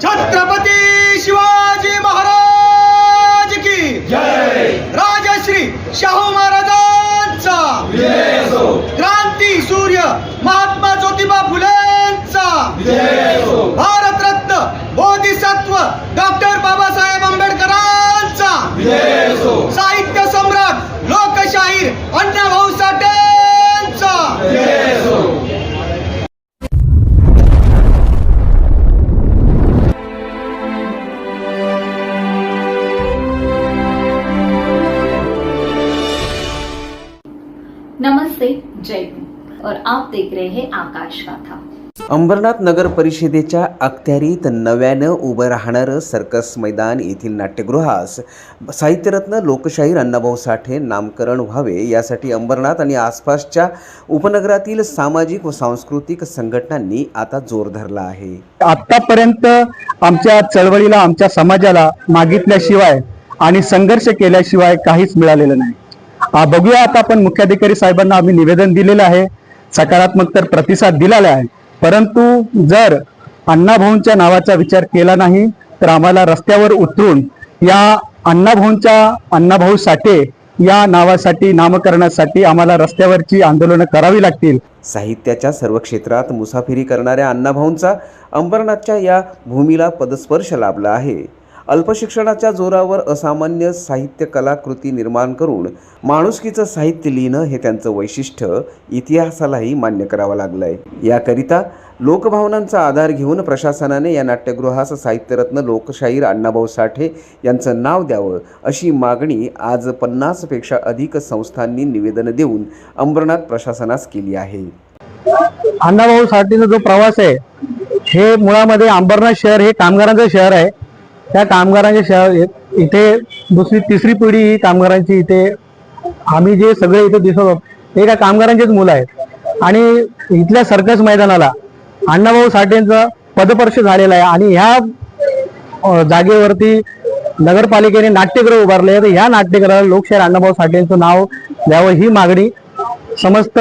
छत्रपती शिवाजी महाराज की जय. राजश्री शाहू महाराजांचा. क्रांती सूर्य महात्मा ज्योतिबा फुलेंचा. भारतरत्न बोधिसत्व डॉक्टर बाबासाहेब आंबेडकरांचा. नमस्ते जय हिंद. और आप देख रहे हैं आकाश गाथा. अंबरनाथ नगर परिषदेच्या अखत्यारीत नव्यानं उभं राहणारं सर्कस मैदान येथील नाट्यगृहास साहित्यरत्न लोकशाहीर अण्णाभाऊ साठे नामकरण व्हावे यासाठी अंबरनाथ आणि आसपासच्या उपनगरातील सामाजिक व सांस्कृतिक संघटनांनी आता जोर धरला आहे. आतापर्यंत आमच्या चळवळीला आमच्या समाजाला मागितल्याशिवाय आणि संघर्ष केल्याशिवाय काहीच मिळालेलं नाही. बघूया आता आपण मुख्याधिकारी साहेबांना आम्ही निवेदन दिलेलं आहे. सकारात्मक तर प्रतिसाद दिलेला आहे. परंतु जर अण्णाभाऊंच्या नावाचा विचार केला नाही तर आम्हाला रस्त्यावर उतरून या अण्णाभाऊंच्या अण्णाभाऊ साठे या नावासाठी नामकरणासाठी आम्हाला रस्त्यावरची आंदोलनं करावी लागतील. साहित्याच्या सर्व क्षेत्रात मुसाफिरी करणाऱ्या अण्णाभाऊंचा अंबरनाथच्या या भूमीला पदस्पर्श लाभला आहे. अल्पशिक्षणाच्या जोरावर असामान्य साहित्य कलाकृती निर्माण करून माणुसकीचं साहित्य लिहिणं हे त्यांचं वैशिष्ट्य. इतिहासालाही मान्य करावं लागलं आहे याकरिता लोकभावनांचा आधार घेऊन प्रशासनाने या नाट्यगृहास साहित्यरत्न लोकशाहीर अण्णाभाऊ साठे यांचं नाव द्यावं अशी मागणी आज पन्नासपेक्षा अधिक संस्थांनी निवेदन देऊन अंबरनाथ प्रशासनास केली आहे. अण्णाभाऊ साठेचा जो प्रवास आहे हे मुळामध्ये अंबरनाथ शहर हे कामगारांचं शहर आहे. त्या कामगारांच्या शहर इथे दुसरी तिसरी पिढी ही कामगारांची इथे आम्ही जे सगळे इथे दिसत आहोत ते एका कामगारांचेच मुलं आहेत. आणि इथल्या सर्कस मैदानाला अण्णाभाऊ साठेंचा पदपर्श झालेला आहे आणि ह्या जागेवरती नगरपालिकेने नाट्यगृह उभारले आहे तर ह्या नाट्यगृहाला लोकशाहीर अण्णाभाऊ साठेंचं नाव द्यावं ही मागणी समस्त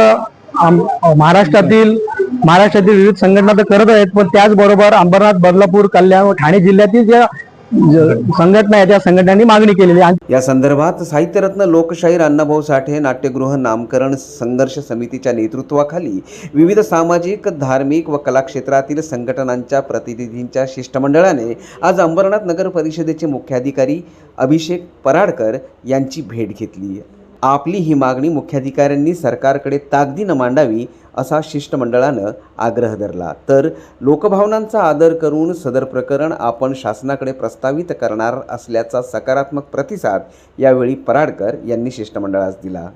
महाराष्ट्रातील महाराष्ट्रातील विविध संघटना तर करत आहेत पण त्याचबरोबर अंबरनाथ बदलापूर कल्याण व ठाणे जिल्ह्यातील ज्या संघटना आहेत त्या संघटनांनी मागणी केलेली आहे. या संदर्भात साहित्यरत्न लोकशाहीर अण्णाभाऊ साठे नाट्यगृह नामकरण संघर्ष समितीच्या नेतृत्वाखाली विविध सामाजिक धार्मिक व कला क्षेत्रातील संघटनांच्या प्रतिनिधींच्या शिष्टमंडळाने आज अंबरनाथ नगर परिषदेचे मुख्याधिकारी अभिषेक पराडकर यांची भेट घेतली आपली ही मागणी मुख्याधिकाऱ्यांनी सरकारकडे ताकदीनं मांडावी असा शिष्टमंडळानं आग्रह धरला. तर लोकभावनांचा आदर करून सदर प्रकरण आपण शासनाकडे प्रस्तावित करणार असल्याचा सकारात्मक प्रतिसाद यावेळी पराडकर यांनी शिष्टमंडळास दिला.